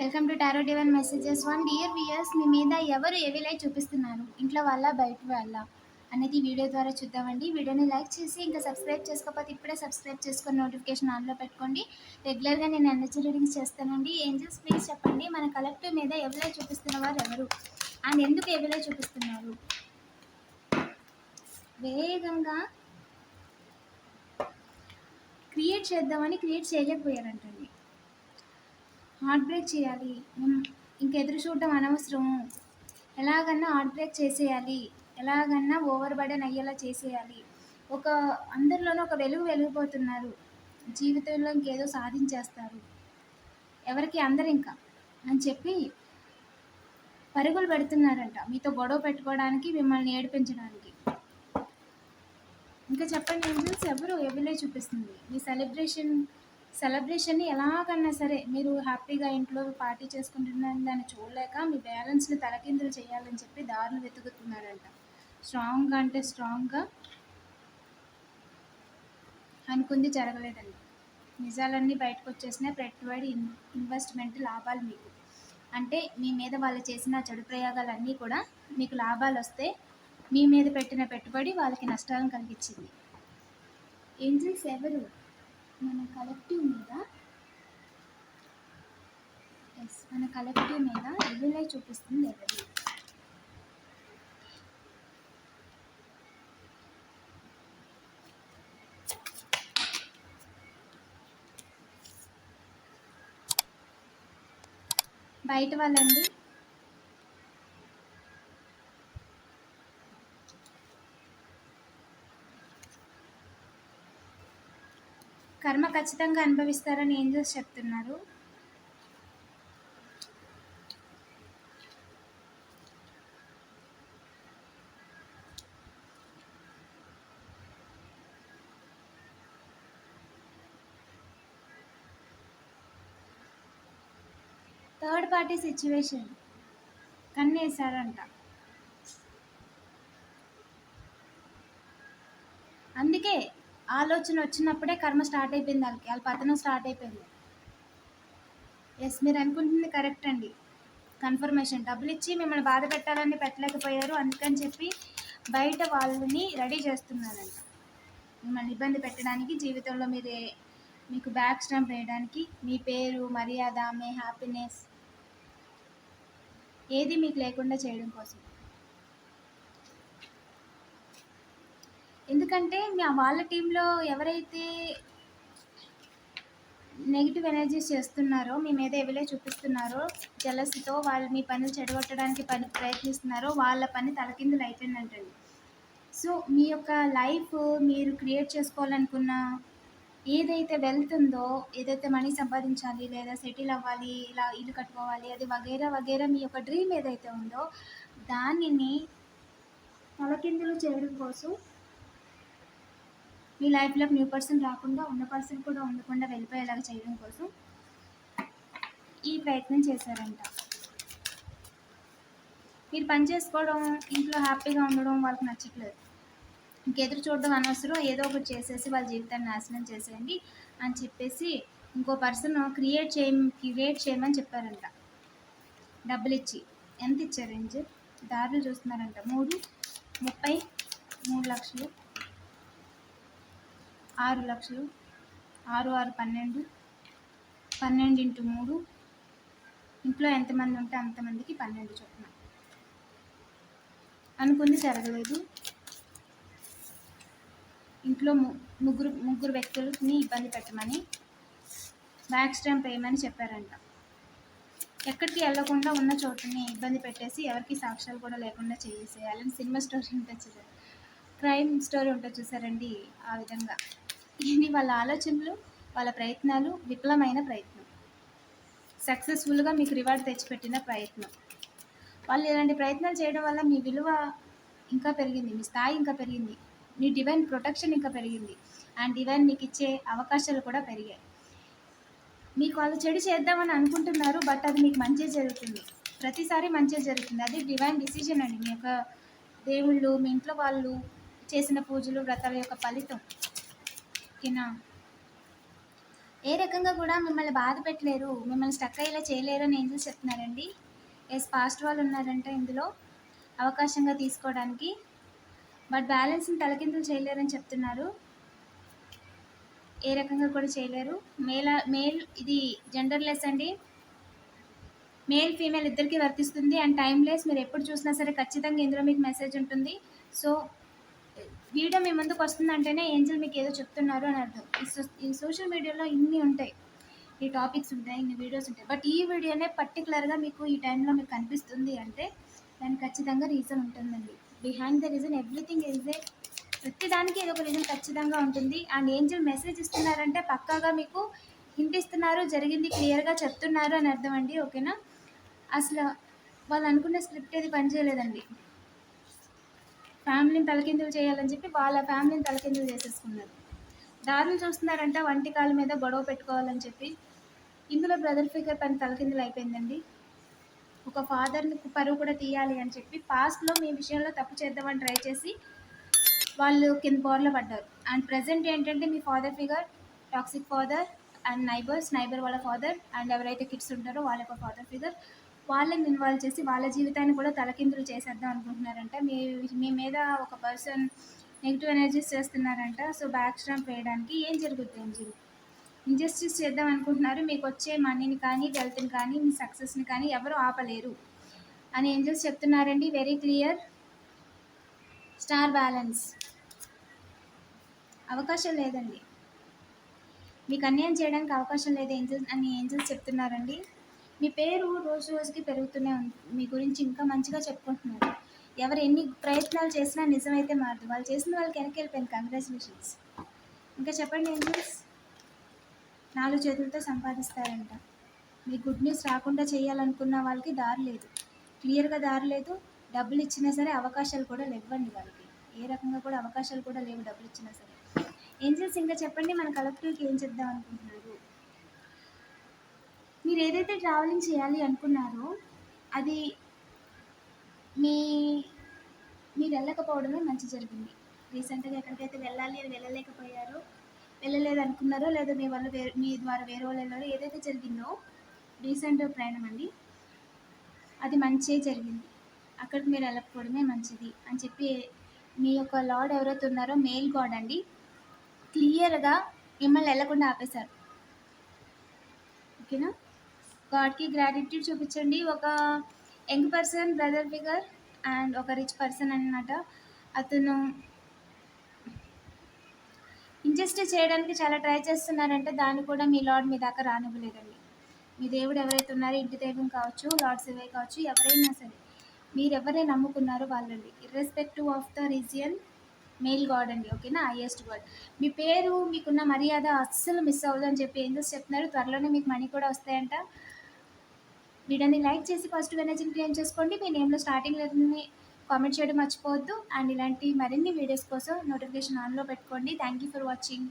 Welcome to tarot divine messages. One dear viewers మీ మీద ఎవరు ఏవిలై చూపిస్తున్నారు? ఇంట్లో వాళ్ళ బయట వల్ల అనేది వీడియో ద్వారా చూద్దామండి. వీడియోని లైక్ చేసి ఇంకా సబ్స్క్రైబ్ చేసుకోకపోతే ఇప్పుడే సబ్స్క్రైబ్ చేసుకొని నోటిఫికేషన్ ఆన్లో పెట్టుకోండి. రెగ్యులర్గా నేను ఎనర్జీ రీడింగ్స్ చేస్తానండి. ఏంజల్స్ ప్లీజ్ చెప్పండి మన కలెక్టివ్ మీద ఎవరిలై చూపిస్తున్న వారు ఎవరు? అండ్ ఎందుకు ఎవరిలై చూపిస్తున్నారు? వేగంగా క్రియేట్ చేద్దామని క్రియేట్ చేయలేకపోయారంటండి. హార్ట్ బ్రేక్ చేయాలి. ఇంక ఎదురు చూడడం అనవసరం. ఎలాగన్నా హార్ట్ బ్రేక్ చేసేయాలి. ఎలాగన్నా ఓవర్ బర్డెన్ అయ్యేలా చేసేయాలి. ఒక అందరిలోనూ ఒక వెలుగు వెలిగిపోతున్నారు. జీవితంలో ఇంకేదో సాధించేస్తారు. ఎవరికి? అందరు ఇంకా అని చెప్పి పరుగులు పెడుతున్నారంట. మీతో గొడవ పెట్టుకోవడానికి మిమ్మల్ని ఏడిపించడానికి. ఇంకా చెప్పండి ఏంజల్స్ ఎవరు? ఎవరిలే చూపిస్తుంది? మీ సెలబ్రేషన్ సెలబ్రేషన్ని ఎలాగన్నా సరే మీరు హ్యాపీగా ఇంట్లో పార్టీ చేసుకుంటున్నారని దాన్ని చూడలేక మీ బ్యాలెన్స్ని తలకిందులు చేయాలని చెప్పి దారులు వెతుకుతున్నారంట. స్ట్రాంగ్గా అంటే స్ట్రాంగ్గా అనుకుంది జరగలేదండి. నిజాలన్నీ బయటకు వచ్చేసినా పెట్టుబడి ఇన్- ఇన్వెస్ట్మెంట్ లాభాలు మీకు. అంటే మీ మీద వాళ్ళు చేసిన చెడు ప్రయోగాలన్నీ కూడా మీకు లాభాలు వస్తే మీ మీద పెట్టిన పెట్టుబడి వాళ్ళకి నష్టాలను కలిగించింది ఏంజిల్స్ ఎవరు? మన కలెక్టివ్ మీద ఎస్ మన కలెక్టివ్ మీద ఎదులై చూపిస్తుంది ఎవరు? బయట వాళ్ళండి. కర్మ ఖచ్చితంగా అనుభవిస్తారని ఏంజల్స్ చెప్తున్నారు. Third party situation. కన్నేశారంట అందుకే ఆలోచన వచ్చినప్పుడే కర్మ స్టార్ట్ అయిపోయింది వాళ్ళకి. వాళ్ళ పతనం స్టార్ట్ అయిపోయింది. ఎస్ మీరు అనుకుంటుంది కరెక్ట్ అండి. కన్ఫర్మేషన్ డబ్బులు ఇచ్చి మిమ్మల్ని బాధ పెట్టాలని పెట్టలేకపోయారు అందుకని చెప్పి బయట వాళ్ళని రెడీ చేస్తున్నారంట. మిమ్మల్ని ఇబ్బంది పెట్టడానికి జీవితంలో మీరే మీకు బ్యాక్ స్టాంప్ వేయడానికి మీ పేరు మర్యాద మీ హ్యాపీనెస్ ఏది మీకు లేకుండా చేయడం కోసం. ఎందుకంటే మా వాళ్ళ టీంలో ఎవరైతే నెగిటివ్ ఎనర్జీస్ చేస్తున్నారో మీ మీద ఎవరే చూపిస్తున్నారో జలసితో వాళ్ళు మీ పనులు చెడగొట్టడానికి పని ప్రయత్నిస్తున్నారో వాళ్ళ పని తలకిందులు అయిపోయిందంటండి. సో మీ యొక్క లైఫ్ మీరు క్రియేట్ చేసుకోవాలనుకున్న ఏదైతే వెళ్తుందో ఏదైతే మనీ సంపాదించాలి లేదా సెటిల్ అవ్వాలి ఇలా ఇల్లు కట్టుకోవాలి అది వగైరా వగైరా మీ యొక్క డ్రీమ్ ఏదైతే ఉందో దానిని తలకిందులు చేయడం కోసం మీ లైఫ్లో న్యూ పర్సన్ రాకుండా ఉన్న పర్సన్ కూడా ఉండకుండా వెళ్ళిపోయేలాగా చేయడం కోసం ఈ ప్రయత్నం చేశారంట. మీరు పని చేసుకోవడం ఇంట్లో హ్యాపీగా ఉండడం వాళ్ళకి నచ్చట్లేదు. ఇంకెదురు చూడడం అనవసరం. ఏదో ఒకటి చేసేసి వాళ్ళ జీవితాన్ని నాశనం చేసేయండి అని చెప్పేసి ఇంకో పర్సన్ క్రియేట్ చేయ క్రియేట్ చేయమని చెప్పారంట. డబ్బులు ఇచ్చి ఎంత ఇచ్చారు ఏంజల్? దారులు చూస్తున్నారంట. మూడు ముప్పై మూడు లక్షలు. ఆరు లక్షలు. ఆరు ఆరు పన్నెండు. పన్నెండు ఇంటూ మూడు. ఇంట్లో ఎంతమంది ఉంటే అంతమందికి పన్నెండు చొప్పున. అనుకుంది జరగలేదు. ఇంట్లో ముగ్గురు ముగ్గురు వ్యక్తులని ఇబ్బంది పెట్టమని బ్యాక్ స్టాంప్ వేయమని చెప్పారంట. ఎక్కడికి వెళ్ళకుండా ఉన్న చోటుని ఇబ్బంది పెట్టేసి ఎవరికి సాక్ష్యాలు కూడా లేకుండా చేసేయాలని సినిమా స్టోరీ ఉంటుంది చూసారు. క్రైమ్ స్టోరీ ఉంటుంది చూసారండి ఆ విధంగా. ఇవి వాళ్ళ ఆలోచనలు వాళ్ళ ప్రయత్నాలు విఫలమైన ప్రయత్నం. సక్సెస్ఫుల్గా మీకు రివార్డ్ తెచ్చిపెట్టిన ప్రయత్నం. వాళ్ళు ఇలాంటి ప్రయత్నాలు చేయడం వల్ల మీ విలువ ఇంకా పెరిగింది మీ స్థాయి ఇంకా పెరిగింది మీ డివైన్ ప్రొటెక్షన్ ఇంకా పెరిగింది అండ్ డివైన్ మీకు ఇచ్చే అవకాశాలు కూడా పెరిగాయి. మీకు వాళ్ళు చెడు చేద్దామని అనుకుంటున్నారు బట్ అది మీకు మంచి జరుగుతుంది. ప్రతిసారి మంచి జరుగుతుంది. అది డివైన్ డిసిజన్ అండి. మీ యొక్క దేవుళ్ళు మీ ఇంట్లో వాళ్ళు చేసిన పూజలు వ్రతాల యొక్క ఫలితం. ఓకేనా ఏ రకంగా కూడా మిమ్మల్ని బాధ పెట్టలేరు. మిమ్మల్ని స్టక్ అయ్యేలా చేయలేరు అని ఏంజల్స్ చెప్తున్నారండి. ఎస్ పాస్ట్ వాళ్ళు ఉన్నారంట ఇందులో అవకాశంగా తీసుకోవడానికి. బట్ బ్యాలెన్స్ని తలకిందులు చేయలేరని చెప్తున్నారు. ఏ రకంగా కూడా చేయలేరు. మేల్ మేల్ ఇది జెండర్లెస్ అండి. మేల్ ఫీమేల్ ఇద్దరికి వర్తిస్తుంది. అండ్ టైమ్లెస్ మీరు ఎప్పుడు చూసినా సరే ఖచ్చితంగా ఇందులో మీకు మెసేజ్ ఉంటుంది. సో వీడియో మీ ముందుకు వస్తుందంటేనే ఏంజల్ మీకు ఏదో చెప్తున్నారు అని అర్థం. ఈ సో- ఈ సోషల్ మీడియాలో ఇన్ని ఉంటాయి. ఈ టాపిక్స్ ఉంటాయి ఇన్ని వీడియోస్ ఉంటాయి. బట్ ఈ వీడియోనే పర్టికులర్గా మీకు ఈ టైంలో మీకు కనిపిస్తుంది అంటే దానికి ఖచ్చితంగా రీజన్ ఉంటుందండి. Behind the reason everything is a ప్రతి దానికి ఏదో ఒక రీజన్ ఖచ్చితంగా ఉంటుంది. అండ్ ఏంజల్ మెసేజ్ ఇస్తున్నారంటే పక్కాగా మీకు హింట్ ఇస్తున్నారు జరిగింది క్లియర్గా చెప్తున్నారు అని అర్థం అండి ఓకేనా? అసలు వాళ్ళు అనుకున్న స్క్రిప్ట్ ఏది పనిచేయలేదండి. ఫ్యామిలీని తలకిందులు చేయాలని చెప్పి వాళ్ళ ఫ్యామిలీని తలకిందులు చేసేసుకున్నారు. దారులు చూస్తున్నారంట వంటి కాళ్ళ మీద గొడవ పెట్టుకోవాలని చెప్పి. ఇందులో బ్రదర్ ఫిగర్ పని తలకిందులు అయిపోయిందండి. ఒక ఫాదర్ని పరువు కూడా తీయాలి అని చెప్పి పాస్ట్లో మీ విషయంలో తప్పు చేద్దామని ట్రై చేసి వాళ్ళు కింద బోర్లో పడ్డారు. అండ్ ప్రజెంట్ ఏంటంటే మీ father figure toxic father and neighbours neighbour వాళ్ళ ఫాదర్ అండ్ ఎవరైతే కిడ్స్ ఉంటారో వాళ్ళ యొక్క ఫాదర్ ఫిగర్ వాళ్ళని ఇన్వాల్వ్ చేసి వాళ్ళ జీవితాన్ని కూడా తలకిందులు చేసేద్దాం అనుకుంటున్నారంట. మీ మీ మీద ఒక పర్సన్ నెగిటివ్ ఎనర్జీస్ చేస్తున్నారంట. సో బ్యాక్ స్టాంప్ వేయడానికి ఏం జరుగుతుంది ఏంజిల్ ఇంజస్టిస్ చేద్దాం అనుకుంటున్నారు. మీకు వచ్చే మనీని కానీ వెల్త్ని కానీ మీ సక్సెస్ని కానీ ఎవరు ఆపలేరు అని ఏంజల్స్ చెప్తున్నారండి. వెరీ క్లియర్ స్టార్ బ్యాలెన్స్ అవకాశం లేదండి. మీకు అన్యాయం చేయడానికి అవకాశం లేదు ఏంజల్స్ అని ఏంజల్స్ చెప్తున్నారండి. మీ పేరు రోజు రోజుకి పెరుగుతూనే ఉంది. మీ గురించి ఇంకా మంచిగా చెప్పుకుంటున్నారు. ఎవరు ఎన్ని ప్రయత్నాలు చేసినా నిజమైతే మారదు. వాళ్ళు చేసిన వాళ్ళకి వెనక్కి వెళ్ళిపోయింది కంగ్రాచులేషన్స్ ఇంకా చెప్పండి ఏంజల్స్? నాలుగు చేతులతో సంపాదిస్తారంట. మీ గుడ్ న్యూస్ రాకుండా చేయాలనుకున్న వాళ్ళకి దారి లేదు. క్లియర్గా దారి లేదు. డబ్బులు ఇచ్చినా సరే అవకాశాలు కూడా లేవండి వాళ్ళకి. ఏ రకంగా కూడా అవకాశాలు కూడా లేవు డబ్బులు ఇచ్చినా సరే. ఏంజల్స్ ఇంకా చెప్పండి మన కలెక్టివ్కి ఏం చెప్దాం అనుకుంటున్నారు? మీరు ఏదైతే ట్రావెలింగ్ చేయాలి అనుకున్నారో అది మీ మీరు వెళ్ళకపోవడమే మంచి జరిగింది. రీసెంట్గా ఎక్కడికైతే వెళ్ళాలి అని వెళ్ళలేకపోయారో వెళ్ళలేదు అనుకున్నారో లేదా మీ వల్ల వేరే మీ ద్వారా వేరే వాళ్ళు వెళ్ళారో ఏదైతే జరిగిందో రీసెంట్ ప్రయాణం అండి అది మంచి జరిగింది. అక్కడికి మీరు వెళ్ళకపోవడమే మంచిది అని చెప్పి మీ యొక్క లార్డ్ ఎవరైతే ఉన్నారో మెయిల్ గాడ్ అండి క్లియర్గా మిమ్మల్ని వెళ్ళకుండా ఆపేశారు. ఓకేనా? గాడ్కి గ్రాటిట్యూడ్ చూపించండి. ఒక young person brother figure and ఒక రిచ్ పర్సన్ అనమాట అతను ఇంజస్ట్ చేయడానికి చాలా ట్రై చేస్తున్నారంటే దాన్ని కూడా మీ లార్డ్ మీ దాకా రానివ్వలేదండి. మీ దేవుడు ఎవరైతే ఉన్నారో ఇంటి దైవం కావచ్చు లార్డ్ శివే కావచ్చు ఎవరైనా సరే మీరు ఎవరైనా నమ్ముకున్నారో వాళ్ళండి. Irrespective of the region male god అండి ఓకేనా? హైయెస్ట్ గాడ్ మీ పేరు మీకున్న మర్యాద అస్సలు మిస్ అవ్వదు అని చెప్పి ఏం చేసి చెప్తున్నారు? త్వరలోనే మీకు మనీ కూడా వస్తాయంట. వీడియోని లైక్ చేసి పాజిటివ్ ఎనర్జీని క్రియేట్ చేసుకోండి. మీ నేమ్లో స్టార్టింగ్ లేదని కామెంట్ చేయడం మర్చిపోవద్దు. అండ్ ఇలాంటి మరిన్ని వీడియోస్ కోసం నోటిఫికేషన్ ఆన్లో పెట్టుకోండి. Thank you for watching.